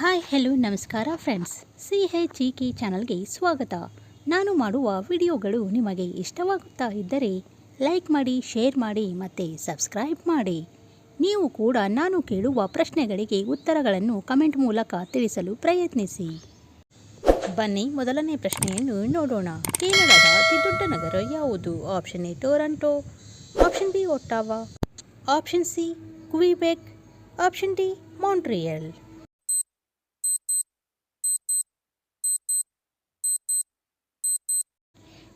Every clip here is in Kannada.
ಹಾಯ್, ಹೆಲೋ, ನಮಸ್ಕಾರ friends. C H E K ಚಾನಲ್ಗೆ ಸ್ವಾಗತ. ನಾನು ಮಾಡುವ ವಿಡಿಯೋಗಳು ನಿಮಗೆ ಇಷ್ಟವಾಗುತ್ತಾ ಇದ್ದರೆ ಲೈಕ್ ಮಾಡಿ, ಶೇರ್ ಮಾಡಿ ಮತ್ತು ಸಬ್ಸ್ಕ್ರೈಬ್ ಮಾಡಿ. ನೀವು ಕೂಡ ನಾನು ಕೇಳುವ ಪ್ರಶ್ನೆಗಳಿಗೆ ಉತ್ತರಗಳನ್ನು ಕಮೆಂಟ್ ಮೂಲಕ ತಿಳಿಸಲು ಪ್ರಯತ್ನಿಸಿ. ಬನ್ನಿ, ಮೊದಲನೇ ಪ್ರಶ್ನೆಯನ್ನು ನೋಡೋಣ. ಕೇರಳದ ಅತಿದೊಡ್ಡ ನಗರ ಯಾವುದು? Option A, Toronto. Option B, Ottawa. Option C, Quebec. Option D, Montreal.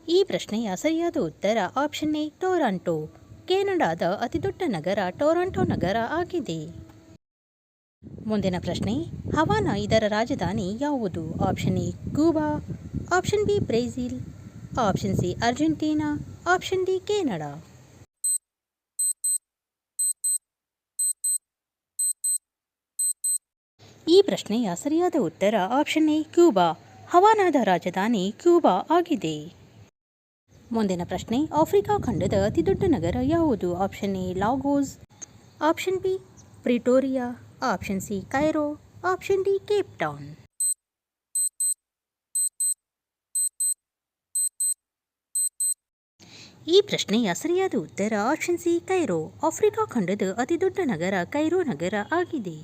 ಈ ಪ್ರಶ್ನೆಯ ಸರಿಯಾದ ಉತ್ತರ ಆಪ್ಷನ್ ಎ ಟೊರಾಂಟೋ. ಕೆನಡಾದ ಅತಿದೊಡ್ಡ ನಗರ ಟೊರಾಂಟೊ ನಗರ ಆಗಿದೆ. ಮುಂದಿನ ಪ್ರಶ್ನೆ, ಹವಾನ ಇದರ ರಾಜಧಾನಿ ಯಾವುದು? Option A Cuba option B Brazil option C Argentina option D Canada. ಈ ಪ್ರಶ್ನೆಯ ಸರಿಯಾದ ಉತ್ತರ ಆಪ್ಷನ್ ಎ ಕ್ಯೂಬಾ, ಹವಾನಾದ ರಾಜಧಾನಿ ಕ್ಯೂಬಾ ಆಗಿದೆ. ಮುಂದಿನ ಪ್ರಶ್ನೆ, ಆಫ್ರಿಕಾ ಖಂಡದ ಅತಿದೊಡ್ಡ ನಗರ ಯಾವುದು? Option A Lagos. Option B Pretoria. Option C Cairo. Option D Cape Town. ಈ ಪ್ರಶ್ನೆಯ ಸರಿಯಾದ ಉತ್ತರ ಆಪ್ಷನ್ ಸಿ ಕೈರೋ. ಆಫ್ರಿಕಾ ಖಂಡದ ಅತಿದೊಡ್ಡ ನಗರ ಕೈರೋ ನಗರ ಆಗಿದೆ.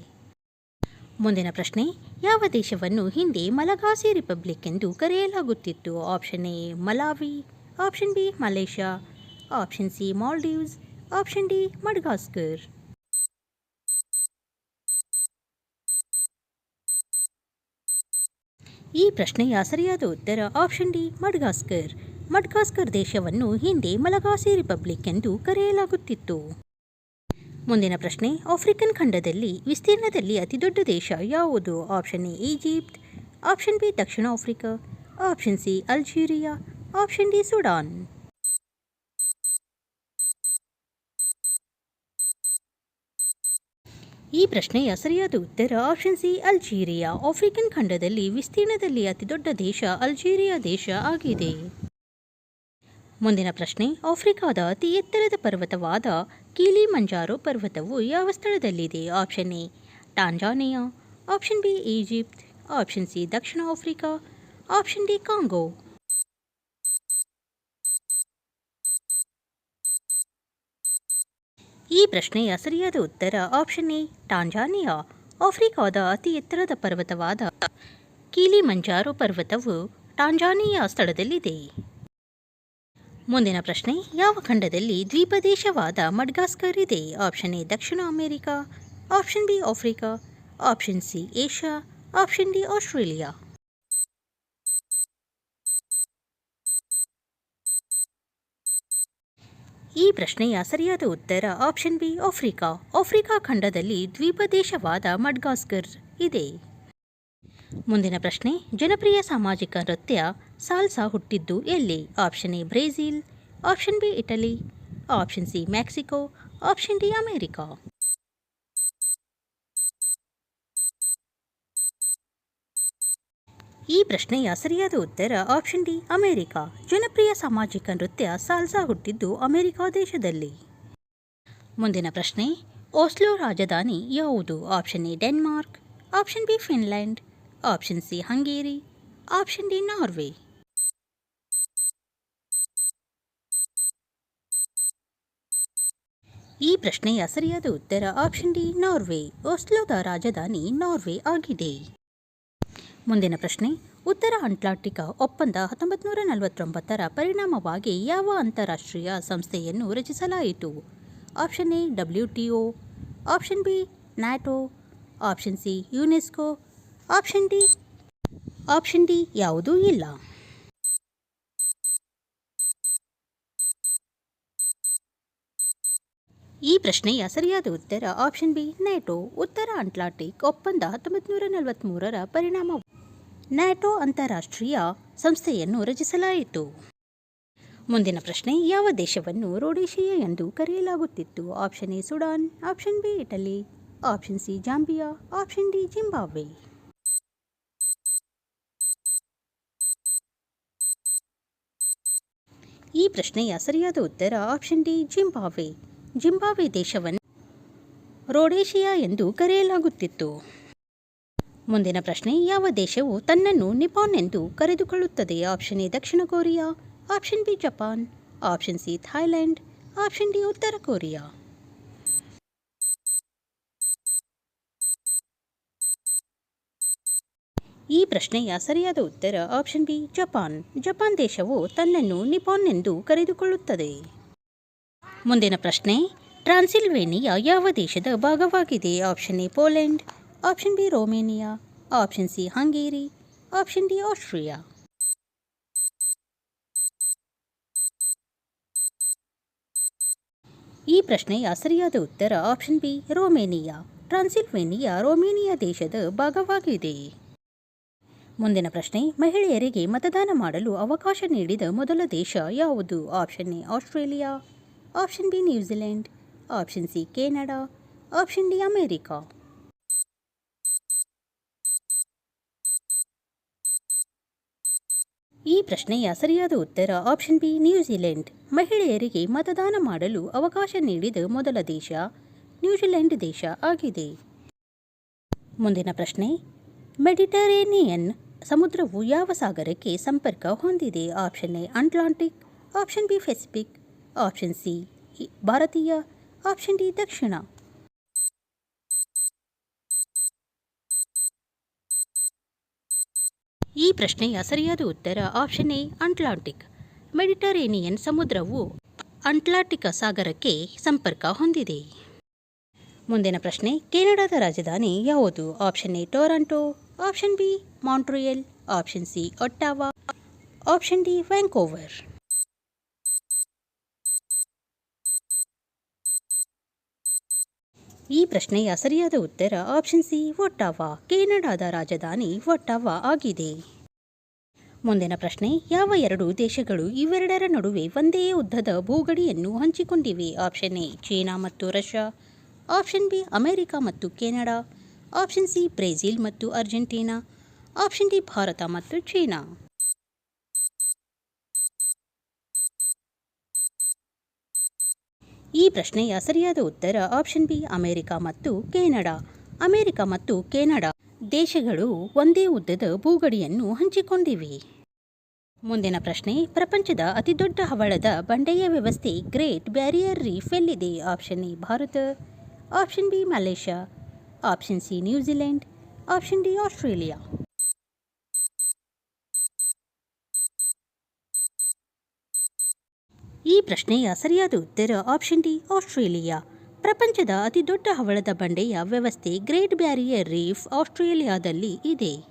ಮುಂದಿನ ಪ್ರಶ್ನೆ, ಯಾವ ದೇಶವನ್ನು ಹಿಂದೆ ಮಲಗಾಸಿ ರಿಪಬ್ಲಿಕ್ ಎಂದು ಕರೆಯಲಾಗುತ್ತಿತ್ತು? Option A Malawi. Option B Malaysia option C Maldives option D Madagascar ಈ ಪ್ರಶ್ನೆಯ ಸರಿಯಾದ ಉತ್ತರ ಆಪ್ಷನ್ ಡಿ ಮಡ್ಗಾಸ್ಕರ್ ಮಡ್ಗಾಸ್ಕರ್ ದೇಶವನ್ನು ಹಿಂದೆ ಮಲಗಾಸಿ ರಿಪಬ್ಲಿಕ್ ಎಂದು ಕರೆಯಲಾಗುತ್ತಿತ್ತು. ಮುಂದಿನ ಪ್ರಶ್ನೆ ಆಫ್ರಿಕನ್ ಖಂಡದಲ್ಲಿ ವಿಸ್ತೀರ್ಣದಲ್ಲಿ ಅತಿದೊಡ್ಡ ದೇಶ ಯಾವುದು? Option A Egypt option B Dakshina Africa option C Algeria option D Sudan ಈ ಪ್ರಶ್ನೆಯ ಸರಿಯಾದ ಉತ್ತರ ಆಪ್ಷನ್ ಸಿ ಅಲ್ಜೀರಿಯಾ ಆಫ್ರಿಕನ್ ಖಂಡದಲ್ಲಿ ವಿಸ್ತೀರ್ಣದಲ್ಲಿ ಅತಿದೊಡ್ಡ ದೇಶ ಅಲ್ಜೀರಿಯಾ ದೇಶ ಆಗಿದೆ. ಮುಂದಿನ ಪ್ರಶ್ನೆ, ಆಫ್ರಿಕಾದ ಅತಿ ಎತ್ತರದ ಪರ್ವತವಾದ ಕೀಲಿ ಮಂಜಾರೋ ಪರ್ವತವು ಯಾವ ಸ್ಥಳದಲ್ಲಿದೆ? Option A Tanzania option B Egypt option C Dakshina Africa. Option D Congo ಈ ಪ್ರಶ್ನೆಯ ಸರಿಯಾದ ಉತ್ತರ ಆಪ್ಷನ್ ಎ, ಟಾಂಜಾನಿಯಾ. ಆಫ್ರಿಕಾದ ಅತಿ ಎತ್ತರದ ಪರ್ವತವಾದ ಕೀಲಿ ಮಂಜಾರೋ ಪರ್ವತವು ಟಾಂಜಾನಿಯಾ ಸ್ಥಳದಲ್ಲಿದೆ. ಮುಂದಿನ ಪ್ರಶ್ನೆ, ಯಾವ ಖಂಡದಲ್ಲಿ ದ್ವೀಪ ದೇಶವಾದ ಮಡ್ಗಾಸ್ಕರ್ ಇದೆ? Option A, Dakshina America. Option B, Africa. Option C, Asia. Option D, Australia. ಈ ಪ್ರಶ್ನೆಯ ಸರಿಯಾದ ಉತ್ತರ ಆಪ್ಷನ್ ಬಿ ಆಫ್ರಿಕಾ ಆಫ್ರಿಕಾ ಖಂಡದಲ್ಲಿ ದ್ವೀಪ ದೇಶವಾದ ಮಡ್ಗಾಸ್ಕರ್ ಇದೆ. ಮುಂದಿನ ಪ್ರಶ್ನೆ, ಜನಪ್ರಿಯ ಸಾಮಾಜಿಕ ನೃತ್ಯ ಸಾಲ್ಸಾ ಹುಟ್ಟಿದ್ದು ಎಲ್ಲಿ? Option A Brazil option B Italy option C Mexico option D America ಈ ಪ್ರಶ್ನೆಯ ಸರಿಯಾದ ಉತ್ತರ ಆಪ್ಷನ್ ಡಿ, ಅಮೆರಿಕಾ. ಜನಪ್ರಿಯ ಸಾಮಾಜಿಕ ನೃತ್ಯ ಸಾಲ್ಸಾ ಹುಟ್ಟಿದ್ದು ಅಮೆರಿಕ ದೇಶದಲ್ಲಿ. ಮುಂದಿನ ಪ್ರಶ್ನೆ, ಓಸ್ಲೋ ರಾಜಧಾನಿ ಯಾವುದು? Option A, Denmark. Option B, Finland. Option C, Hungary. Option D, Norway. ಈ ಪ್ರಶ್ನೆಯ ಸರಿಯಾದ ಉತ್ತರ ಆಪ್ಷನ್ ಡಿ, ನಾರ್ವೆ. ಓಸ್ಲೋದ ರಾಜಧಾನಿ ನಾರ್ವೆ ಆಗಿದೆ. ಮುಂದಿನ ಪ್ರಶ್ನೆ, ಉತ್ತರ ಅಂಟ್ಲಾಂಟಿಕಾ ಒಪ್ಪಂದ ಹತ್ತೊಂಬತ್ತು ನೂರ ನಲವತ್ತೊಂಬತ್ತರ ಪರಿಣಾಮವಾಗಿ ಯಾವ ಅಂತಾರಾಷ್ಟ್ರೀಯ ಸಂಸ್ಥೆಯನ್ನು ರಚಿಸಲಾಯಿತು? Option A, W T O, option B, NATO, option C, UNESCO, option D option D ಯಾವುದೂ ಇಲ್ಲ. ಈ ಪ್ರಶ್ನೆಯ ಸರಿಯಾದ ಉತ್ತರ ಆಪ್ಷನ್ ಬಿ, ನ್ಯಾಟೋ, ಉತ್ತರ ಅಟ್ಲಾಂಟಿಕ್ ಒಪ್ಪಂದ ಹತ್ತೊಂಬತ್ತು ನೂರ ನಲವತ್ತ್ಮೂರರ ಪರಿಣಾಮ ನ್ಯಾಟೋ ಅಂತಾರಾಷ್ಟ್ರೀಯ ಸಂಸ್ಥೆಯನ್ನು ರಚಿಸಲಾಯಿತು. ಮುಂದಿನ ಪ್ರಶ್ನೆ, ಯಾವ ದೇಶವನ್ನು ರೋಡೇಶಿಯಾ ಎಂದು ಕರೆಯಲಾಗುತ್ತಿತ್ತು? Option A, Sudan, option B, Italy, option C, Zambia, option D, Zimbabwe. ಈ ಪ್ರಶ್ನೆಯ ಸರಿಯಾದ ಉತ್ತರ ಆಪ್ಷನ್ ಡಿ, ಜಿಂಬಾಬ್ವೆ. ಜಿಂಬಾಬ್ವೆ ದೇಶವನ್ನು ರೋಡೇಶಿಯಾ ಎಂದು ಕರೆಯಲಾಗುತ್ತಿತ್ತು. ಮುಂದಿನ ಪ್ರಶ್ನೆ, ಯಾವ ದೇಶವು ತನ್ನನ್ನು ನಿಪಾನ್ ಎಂದು ಕರೆದುಕೊಳ್ಳುತ್ತದೆ? Option A, Dakshina Korea. Option B, Japan. Option C, Thailand. Option D, ಉತ್ತರ ಕೊರಿಯಾ. ಈ ಪ್ರಶ್ನೆಯ ಸರಿಯಾದ ಉತ್ತರ ಆಪ್ಷನ್ ಬಿ, ಜಪಾನ್. ಜಪಾನ್ ದೇಶವು ತನ್ನನ್ನು ನಿಪಾನ್ ಎಂದು ಕರೆದುಕೊಳ್ಳುತ್ತದೆ. ಮುಂದಿನ ಪ್ರಶ್ನೆ, ಟ್ರಾನ್ಸಿಲ್ವೇನಿಯಾ ಯಾವ ದೇಶದ ಭಾಗವಾಗಿದೆ? Option A, Poland. Option B Romania option C Hungary option D Austria ಈ ಪ್ರಶ್ನೆಯ ಸರಿಯಾದ ಉತ್ತರ ಆಪ್ಷನ್ ಬಿ ರೋಮೇನಿಯಾ ಟ್ರಾನ್ಸಿಲ್ವೇನಿಯಾ ರೋಮೇನಿಯಾ ದೇಶದ ಭಾಗವಾಗಿದೆ. ಮುಂದಿನ ಪ್ರಶ್ನೆ, ಮಹಿಳೆಯರಿಗೆ ಮತದಾನ ಮಾಡಲು ಅವಕಾಶ ನೀಡಿದ ಮೊದಲ ದೇಶ ಯಾವುದು? Option A Australia option B New Zealand option C Canada option D America ಈ ಪ್ರಶ್ನೆಯ ಸರಿಯಾದ ಉತ್ತರ ಆಪ್ಷನ್ ಬಿ ನ್ಯೂಜಿಲೆಂಡ್ ಮಹಿಳೆಯರಿಗೆ ಮತದಾನ ಮಾಡಲು ಅವಕಾಶ ನೀಡಿದ ಮೊದಲ ದೇಶ ನ್ಯೂಜಿಲೆಂಡ್ ದೇಶ ಆಗಿದೆ. ಮುಂದಿನ ಪ್ರಶ್ನೆ, ಮೆಡಿಟರೇನಿಯನ್ ಸಮುದ್ರವು ಯಾವ ಸಾಗರಕ್ಕೆ ಸಂಪರ್ಕ ಹೊಂದಿದೆ? Option A, Atlantic. Option B, Pacific. Option C, ಭಾರತೀಯ. ಆಪ್ಷನ್ ಡಿ, ದಕ್ಷಿಣ. ಈ ಪ್ರಶ್ನೆಯ ಸರಿಯಾದ ಉತ್ತರ ಆಪ್ಷನ್ ಎ ಅಟ್ಲಾಂಟಿಕ್ ಮೆಡಿಟರೇನಿಯನ್ ಸಮುದ್ರವು ಅಂಟ್ಲಾಂಟಿಕ ಸಾಗರಕ್ಕೆ ಸಂಪರ್ಕ ಹೊಂದಿದೆ. ಮುಂದಿನ ಪ್ರಶ್ನೆ, ಕೆನಡಾದ ರಾಜಧಾನಿ ಯಾವುದು? Option A Toronto option B Montreal option C Ottawa option D Vancouver ಈ ಪ್ರಶ್ನೆಯ ಸರಿಯಾದ ಉತ್ತರ ಆಪ್ಷನ್ ಸಿ ಒಟ್ಟಾವಾ. ಕೆನಡಾದ ರಾಜಧಾನಿ ಒಟ್ಟಾವಾ ಆಗಿದೆ. ಮುಂದಿನ ಪ್ರಶ್ನೆ, ಯಾವ ಎರಡು ದೇಶಗಳು ಇವೆರಡರ ನಡುವೆ ಒಂದೇ ಉದ್ದದ ಭೂಗಡಿಯನ್ನು ಹಂಚಿಕೊಂಡಿವೆ? ಆಪ್ಷನ್ ಎ ಚೀನಾ ಮತ್ತು ರಷ್ಯಾ. ಆಪ್ಷನ್ ಬಿ ಅಮೆರಿಕ ಮತ್ತು ಕೆನಡಾ. ಆಪ್ಷನ್ ಸಿ ಬ್ರೆಜಿಲ್ ಮತ್ತು ಅರ್ಜೆಂಟೀನಾ. ಆಪ್ಷನ್ ಡಿ ಭಾರತ ಮತ್ತು ಚೀನಾ. ಈ ಪ್ರಶ್ನೆಯ ಸರಿಯಾದ ಉತ್ತರ ಆಪ್ಷನ್ ಬಿ ಅಮೆರಿಕ ಮತ್ತು ಕೆನಡಾ. ಅಮೆರಿಕ ಮತ್ತು ಕೆನಡಾ ದೇಶಗಳು ಒಂದೇ ಉದ್ದದ ಭೂಗಡಿಯನ್ನು ಹಂಚಿಕೊಂಡಿವೆ. ಮುಂದಿನ ಪ್ರಶ್ನೆ, ಪ್ರಪಂಚದ ಅತಿದೊಡ್ಡ ಹವಳದ ಬಂಡೆಯ ವ್ಯವಸ್ಥೆ ಗ್ರೇಟ್ ಬ್ಯಾರಿಯರ್ ರೀಫ್ ಎಲ್ಲಿದೆ? Option A Bharat. Option B Malaysia. Option C New Zealand. Option D Australia. ಈ ಪ್ರಶ್ನೆಯ ಸರಿಯಾದ ಉತ್ತರ ಆಪ್ಷನ್ ಡಿ, ಆಸ್ಟ್ರೇಲಿಯಾ. ಪ್ರಪಂಚದ ಅತಿದೊಡ್ಡ ಹವಳದ ಬಂಡೆಯ ವ್ಯವಸ್ಥೆ ಗ್ರೇಟ್ ಬ್ಯಾರಿಯರ್ ರೀಫ್ ಆಸ್ಟ್ರೇಲಿಯಾದಲ್ಲಿ ಇದೆ.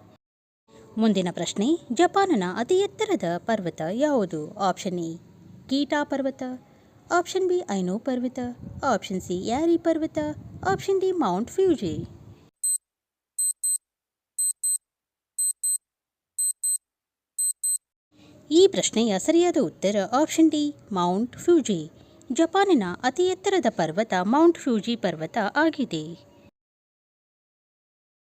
ಮುಂದಿನ ಪ್ರಶ್ನೆ, ಜಪಾನ್ನ ಅತಿ ಎತ್ತರದ ಪರ್ವತ ಯಾವುದು? ಆಪ್ಷನ್ ಎ ಕೀಟಾ ಪರ್ವತ. ಆಪ್ಷನ್ ಬಿ, ಐನೋ ಪರ್ವತ. ಆಪ್ಷನ್ ಸಿ, ಯಾರಿ ಪರ್ವತ. Option D, Mount Fuji. ಈ ಪ್ರಶ್ನೆಯ ಸರಿಯಾದ ಉತ್ತರ ಆಪ್ಷನ್ ಡಿ ಮೌಂಟ್ ಫ್ಯೂಜಿ ಜಪಾನಿನ ಅತಿ ಎತ್ತರದ ಪರ್ವತ ಮೌಂಟ್ ಫ್ಯೂಜಿ ಪರ್ವತ ಆಗಿದೆ.